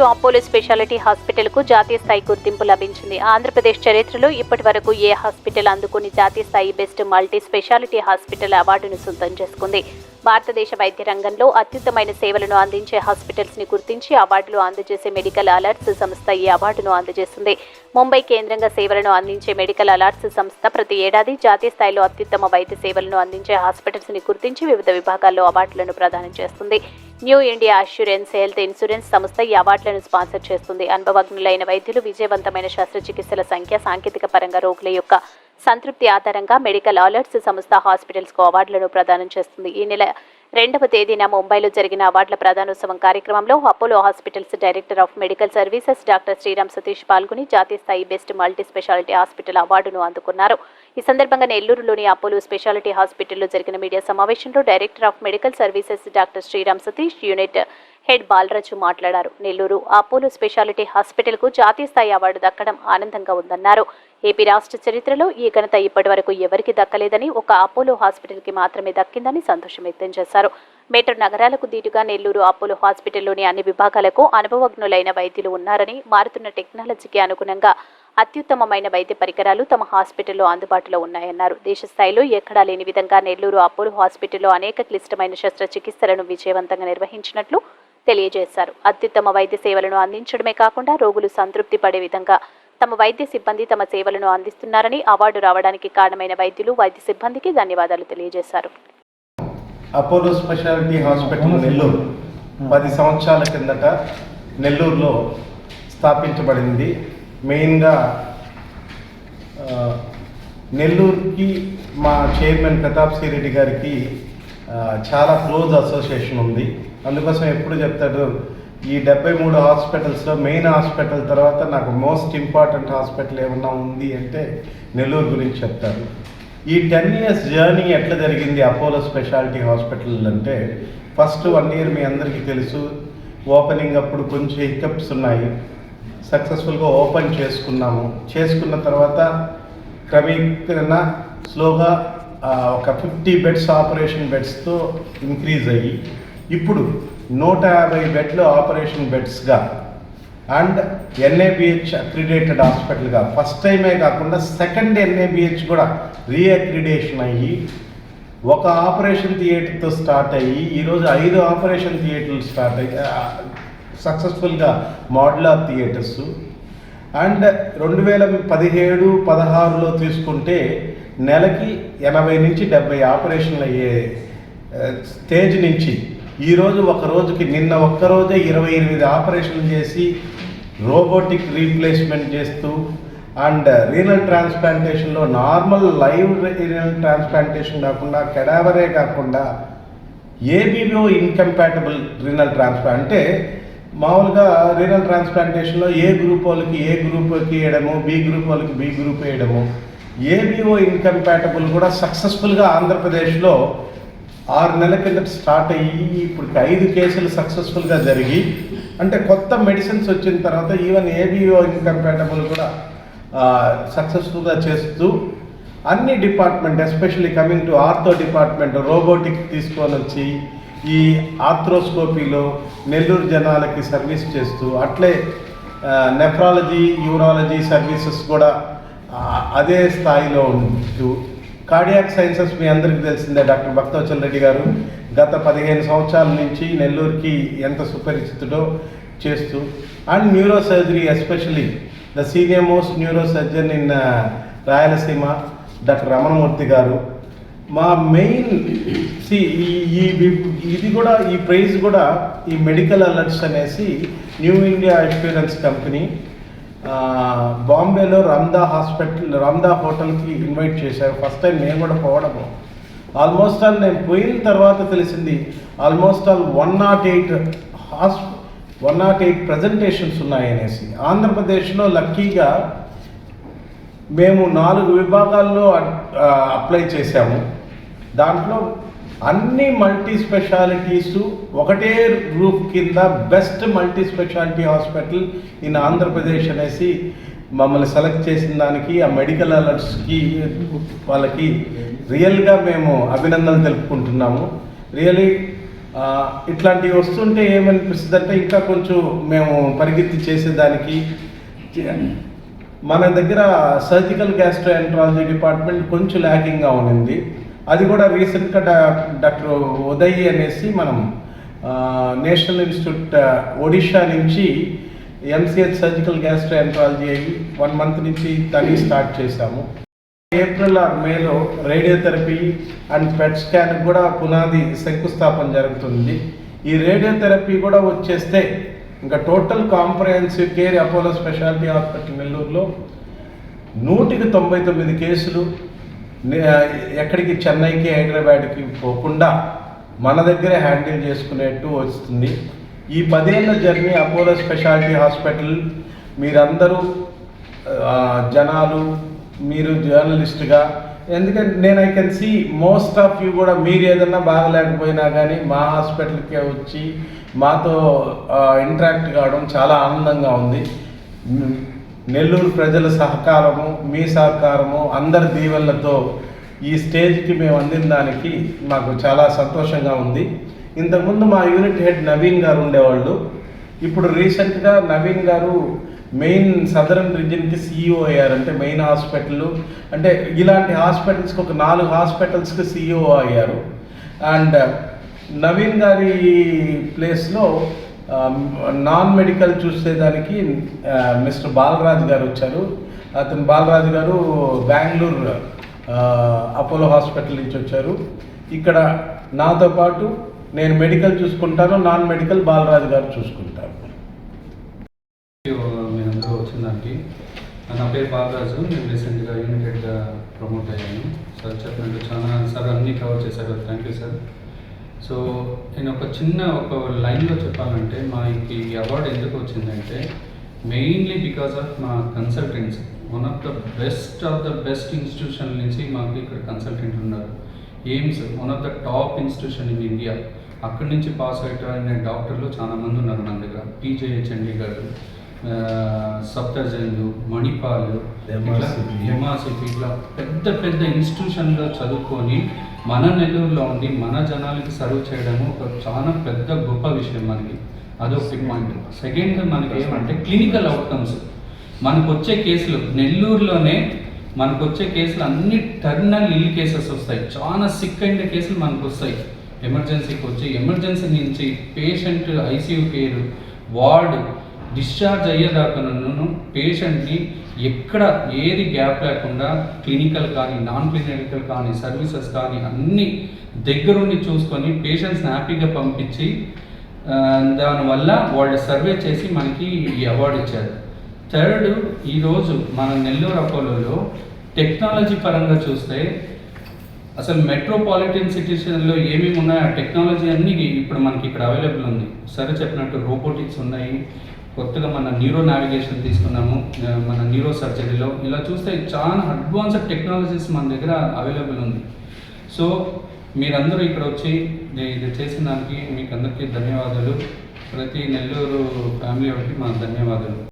Nellore Apollo speciality హాస్పిటల్కు జాతీయ స్థాయి గుర్తింపు లభించింది. ఆంధ్రప్రదేశ్ చరిత్రలో ఇప్పటి వరకు ఏ హాస్పిటల్ అందుకుని జాతీయ స్థాయి బెస్ట్ మల్టీ స్పెషాలిటీ హాస్పిటల్ అవార్డును సొంతం చేసుకుంది. భారతదేశ వైద్య రంగంలో అత్యుత్తమైన సేవలను అందించే హాస్పిటల్స్ని గుర్తించి అవార్డులు అందజేసే మెడికల్ అలర్ట్స్ సంస్థ ఈ అవార్డును అందజేస్తుంది. ముంబై కేంద్రంగా సేవలను అందించే మెడికల్ అలర్ట్స్ సంస్థ ప్రతి ఏడాది జాతీయ స్థాయిలో అత్యుత్తమ వైద్య సేవలను అందించే హాస్పిటల్స్ని గుర్తించి వివిధ విభాగాల్లో అవార్డులను ప్రదానం చేస్తుంది. New India assurance health insurance సంస్థ ఈ అవార్డులను స్పాన్సర్ చేస్తుంది. అనుభవజ్ఞులైన వైద్యులు విజయవంతమైన శస్త్రచికిత్సల సంఖ్య సాంకేతిక పరంగా రోగుల యొక్క సంతృప్తి ఆధారంగా మెడికల్ అలర్ట్స్ సంస్థ హాస్పిటల్స్కు అవార్డులను ప్రదానం చేస్తుంది. ఈ నెల రెండవ తేదీన ముంబైలో జరిగిన అవార్డుల ప్రదానోత్సవం కార్యక్రమంలో Apollo hospitals director of medical services doctor Sriram Satish పాల్గొని జాతీయ స్థాయి బెస్ట్ మల్టీ స్పెషాలిటీ హాస్పిటల్ అవార్డును అందుకున్నారు. ఈ సందర్భంగా నెల్లూరులోని అపోలో స్పెషాలిటీ హాస్పిటల్లో జరిగిన మీడియా సమావేశంలో director of medical services doctor Sriram Satish unit head Balaraju మాట్లాడారు. నెల్లూరు అపోలో స్పెషాలిటీ హాస్పిటల్కు జాతీయ స్థాయి అవార్డు దక్కడం ఆనందంగా ఉందన్నారు. ఏపీ రాష్ట్ర చరిత్రలో ఈ ఘనత ఇప్పటి వరకు ఎవరికి దక్కలేదని ఒక అపోలో హాస్పిటల్కి మాత్రమే దక్కిందని సంతోషం వ్యక్తం చేశారు. మెట్రో నగరాలకు దీటుగా నెల్లూరు అపోలో హాస్పిటల్లోని అన్ని విభాగాలకు అనుభవజ్ఞులైన వైద్యులు ఉన్నారని మారుతున్న టెక్నాలజీకి అనుగుణంగా అత్యుత్తమమైన వైద్య పరికరాలు తమ హాస్పిటల్లో అందుబాటులో ఉన్నాయన్నారు. దేశ స్థాయిలో ఎక్కడా లేని విధంగా నెల్లూరు అపోలో హాస్పిటల్లో అనేక క్లిష్టమైన శస్త్రచికిత్సలను విజయవంతంగా నిర్వహించినట్లు తెలియజేశారు. అత్యుత్తమ వైద్య సేవలను అందించడమే కాకుండా రోగులు సంతృప్తి పడే విధంగా తమ వైద్య సిబ్బంది తమ సేవలను అందిస్తున్నారని అవార్డు రావడానికి కారణమైన వైద్యులు వైద్య సిబ్బందికి ధన్యవాదాలు తెలియజేశారు. Apollo speciality hospital Nellore. పది సంవత్సరాల కిందట నెల్లూరులో స్థాపించబడింది. మెయిన్గా నెల్లూరుకి మా చైర్మన్ ప్రతాప్ రెడ్డి గారికి చాలా క్లోజ్ అసోసియేషన్ ఉంది. అందుకోసం ఎప్పుడు చెప్తాడు ఈ డెబ్బై మూడు హాస్పిటల్స్లో మెయిన్ హాస్పిటల్ తర్వాత నాకు మోస్ట్ ఇంపార్టెంట్ హాస్పిటల్ ఏమన్నా ఉంది అంటే నెల్లూరు గురించి చెప్తారు. ఈ టెన్ ఇయర్స్ జర్నీ ఎట్లా జరిగింది అపోలో స్పెషాలిటీ హాస్పిటల్ అంటే ఫస్ట్ వన్ ఇయర్ మీ అందరికీ తెలుసు ఓపెనింగ్ అప్పుడు కొంచెం హికప్స్ ఉన్నాయి. సక్సెస్ఫుల్గా ఓపెన్ చేసుకున్నాము. చేసుకున్న తర్వాత క్రమీకరణ స్లోగా ఒక ఫిఫ్టీ బెడ్స్ ఆపరేషన్ బెడ్స్తో ఇంక్రీజ్ అయ్యి ఇప్పుడు నూట యాభై బెడ్లు ఆపరేషన్ బెడ్స్గా అండ్ ఎన్ఏబిహెచ్ అక్రిడేటెడ్ హాస్పిటల్గా. ఫస్ట్ టైమే కాకుండా సెకండ్ ఎన్ఏబిహెచ్ కూడా రీఅక్రిడేషన్ అయ్యి ఒక ఆపరేషన్ థియేటర్తో స్టార్ట్ అయ్యి ఈరోజు ఐదు ఆపరేషన్ థియేటర్లు స్టార్ట్ అయ్యి సక్సెస్ఫుల్గా మోడ్యులర్ థియేటర్స్. అండ్ రెండు వేల పదిహేడు పదహారులో తీసుకుంటే నెలకి ఎనభై నుంచి డెబ్బై ఆపరేషన్లు అయ్యే స్టేజ్ నుంచి ఈరోజు ఒక రోజుకి నిన్న ఒక్క రోజే ఇరవై ఎనిమిది ఆపరేషన్లు చేసి రోబోటిక్ రీప్లేస్మెంట్ చేస్తూ అండ్ రీనల్ ట్రాన్స్ప్లాంటేషన్లో నార్మల్ లైవ్ రీనల్ ట్రాన్స్ప్లాంటేషన్ కాకుండా కెడావరే కాకుండా ఏబీఓ ఇన్కంపాటబుల్ రీనల్ ట్రాన్స్ప్లాంట్ అంటే మామూలుగా రీనల్ ట్రాన్స్ప్లాంటేషన్లో ఏ గ్రూప్ వాళ్ళకి ఏ గ్రూప్కి వేయడము బి గ్రూప్ వాళ్ళకి బి గ్రూప్ వేయడము ఏబీఓ ఇన్కంపాటబుల్ కూడా సక్సెస్ఫుల్గా ఆంధ్రప్రదేశ్లో ఆరు నెలల కింద స్టార్ట్ అయ్యి ఇప్పుడు ఐదు కేసులు సక్సెస్ఫుల్గా జరిగి అంటే కొత్త మెడిసిన్స్ వచ్చిన తర్వాత ఈవెన్ ఏబిఓ ఇన్కంపాటబుల్ కూడా సక్సెస్ఫుల్గా చేస్తూ అన్ని department especially coming to ortho department robotic తీసుకొని వచ్చి ఈ ఆర్థ్రోస్కోపీలో నెల్లూరు జనాలకి సర్వీస్ చేస్తూ అట్లే నెఫ్రాలజీ యూరాలజీ సర్వీసెస్ కూడా అదే స్థాయిలో ఉంటూ కార్డియాక్ సైన్సెస్ మీ అందరికీ తెలిసిందే డాక్టర్ భక్తవచల్ రెడ్డి గారు. గత పదిహేను సంవత్సరాల నుంచి నెల్లూరుకి ఎంత సుపరిచితుడో చేస్తూ and neuro surgery especially the senior most neuro surgeon in Rayalaseema doctor Ramanamurthy garu. మా మెయిన్ సి ఈ ఈ ఇది కూడా ఈ ప్రైజ్ కూడా ఈ మెడికల్ అలర్ట్స్ అనేసి న్యూ ఇండియా ఇన్సూరెన్స్ కంపెనీ బాంబేలో రమ్దా హాస్పిటల్ రమ్దా హోటల్కి ఇన్వైట్ చేశారు. ఫస్ట్ టైం నేను కూడా పోవడము. ఆల్మోస్ట్ ఆల్ నేను పోయిన తర్వాత తెలిసింది almost all one not eight has one not eight presentations ఉన్నాయనేసి. ఆంధ్రప్రదేశ్లో లక్కీగా మేము నాలుగు విభాగాల్లో అప్లై చేశాము. దాంట్లో అన్ని మల్టీ స్పెషాలిటీస్ ఒకటే రూఫ్ కింద best multi speciality hospital in Andhra Pradesh అనేసి మమ్మల్ని సెలెక్ట్ చేసిన దానికి ఆ మెడికల్ అలర్ట్స్కి వాళ్ళకి రియల్గా మేము అభినందనలు తెలుపుకుంటున్నాము. రియలీ ఇట్లాంటివి వస్తుంటే ఏమనిపిస్తుంది అంటే ఇంకా కొంచెం మేము పరిగెత్తి చేసేదానికి మన దగ్గర సర్జికల్ గ్యాస్ట్రోఎంట్రాలజీ డిపార్ట్మెంట్ కొంచెం ల్యాకింగ్గా ఉన్నింది. అది కూడా రీసెంట్గా డాక్టర్ ఉదయ్ అనేసి మనం నేషనల్ ఇన్స్టిట్యూట్ ఒడిషా నుంచి ఎంసీహెచ్ సర్జికల్ గ్యాస్ట్రోఎంట్రాలజీ అయ్యి వన్ మంత్ నుంచి తని స్టార్ట్ చేశాము. ఏప్రిల్ ఆర్ మేలో రేడియోథెరపీ అండ్ పెట్ స్కాన్ కూడా పునాది శంకుస్థాపన జరుగుతుంది. ఈ రేడియోథెరపీ కూడా వచ్చేస్తే ఇంకా total comprehensive care Apollo speciality hospital నెల్లూరులో నూటికి తొంభై తొమ్మిది కేసులు ఎక్కడికి చెన్నైకి హైదరాబాద్కి పోకుండా మన దగ్గరే హ్యాండిల్ చేసుకునేట్టు వస్తుంది. ఈ పదేళ్ళ జర్నీ అపోలో స్పెషాలిటీ హాస్పిటల్ మీరందరూ జనాలు మీరు జర్నలిస్ట్గా ఎందుకంటే నేను I can see most of you కూడా మీరు ఏదన్నా బాగలేకపోయినా కానీ మా హాస్పిటల్కే వచ్చి మాతో ఇంటరాక్ట్ కావడం చాలా ఆనందంగా ఉంది. నెల్లూరు ప్రజల సహకారము మీ సహకారము అందరి దీవెనలతో ఈ స్టేజ్కి మేము అందిన దానికి మాకు చాలా సంతోషంగా ఉంది. ఇంతకుముందు మా యూనిట్ హెడ్ నవీన్ గారు ఉండేవాళ్ళు. ఇప్పుడు రీసెంట్గా నవీన్ గారు మెయిన్ సదరన్ రీజియన్కి సీఈఓ అయ్యారు అంటే మెయిన్ హాస్పిటల్. అంటే ఇలాంటి హాస్పిటల్స్కి ఒక నాలుగు హాస్పిటల్స్కి సీఈఓ అయ్యారు. అండ్ నవీన్ గారి ప్లేస్లో నాన్ మెడికల్ చూసేదానికి మిస్టర్ బాలరాజు గారు వచ్చారు. అతను బాలరాజు గారు బెంగళూరు అపోలో హాస్పిటల్ నుంచి వచ్చారు. ఇక్కడ నాతో పాటు నేను మెడికల్ చూసుకుంటాను నాన్ మెడికల్ బాలరాజు గారు చూసుకుంటారు. మీరందరూ వచ్చిన దానికి నా పేరు బాలరాజు నేను రీసెంట్గా యూనిటెడ్గా ప్రమోట్ అయ్యాను. సార్ చెప్పినట్టు చాలా సార్ అన్నీ కవర్ చేశారు. థ్యాంక్ యూ సార్ సో నేను ఒక చిన్న ఒక లైన్లో చెప్పాలంటే మా ఈ అవార్డు ఎందుకు వచ్చిందంటే మెయిన్లీ బికాస్ ఆఫ్ మా consultants. One of the best of the best institution నుంచి మాకు ఇక్కడ కన్సల్టెంట్ ఉన్నారు. AIIMS one of the top institution in India. అక్కడి నుంచి పాస్ అయిన డాక్టర్లు చాలా మంది ఉన్నారు మన దగ్గర. పీజే చండీగఢ్ సప్తర్జన్లు మణిపాల్. ఎంఆర్సిపి. ఇట్లా పెద్ద పెద్ద ఇన్స్టిట్యూషన్లో చదువుకొని మన నెల్లూరులో ఉండి మన జనాలకి సర్వ్ చేయడము ఒక చాలా పెద్ద గొప్ప విషయం మనకి. అదొక పాయింట్ సెకండ్ మనకి ఏమంటే క్లినికల్ అవుట్కమ్స్ మనకు వచ్చే కేసులు నెల్లూరులోనే మనకు వచ్చే కేసులు అన్ని టర్మినల్ ఇల్ కేసెస్ వస్తాయి. చాలా సిక్ అయిన కేసులు మనకు వస్తాయి ఎమర్జెన్సీకి వచ్చి ఎమర్జెన్సీ నుంచి patient ICU care ward discharge అయ్యేదాకాను పేషెంట్ని ఎక్కడ ఏది గ్యాప్ లేకుండా క్లినికల్ కానీ నాన్ క్లినికల్ కానీ సర్వీసెస్ కానీ అన్ని దగ్గరుండి చూసుకొని పేషెంట్స్ని హ్యాపీగా పంపించి దానివల్ల వాళ్ళు సర్వే చేసి మనకి ఈ అవార్డు ఇచ్చారు. థర్డ్ ఈరోజు మన నెల్లూరు అపోలోలో టెక్నాలజీ పరంగా చూస్తే అసలు మెట్రోపాలిటన్ సిటీస్లో ఏమేమి ఉన్నాయో ఆ టెక్నాలజీ అన్నీ ఇప్పుడు మనకి ఇక్కడ అవైలబుల్ ఉంది. సరే చెప్పినట్టు రోబోటిక్స్ ఉన్నాయి కొత్తగా మన న్యూరో నావిగేషన్ తీసుకున్నాము. మన న్యూరో సర్జరీలో ఇలా చూస్తే చాలా అడ్వాన్స్డ్ టెక్నాలజీస్ మన దగ్గర అవైలబుల్ ఉంది. సో మీరందరూ ఇక్కడ వచ్చి ఇది- ఇది చేసిన దానికి మీకు అందరికీ ధన్యవాదాలు. ప్రతి నెల్లూరు ఫ్యామిలీ వాళ్ళకి మా ధన్యవాదాలు.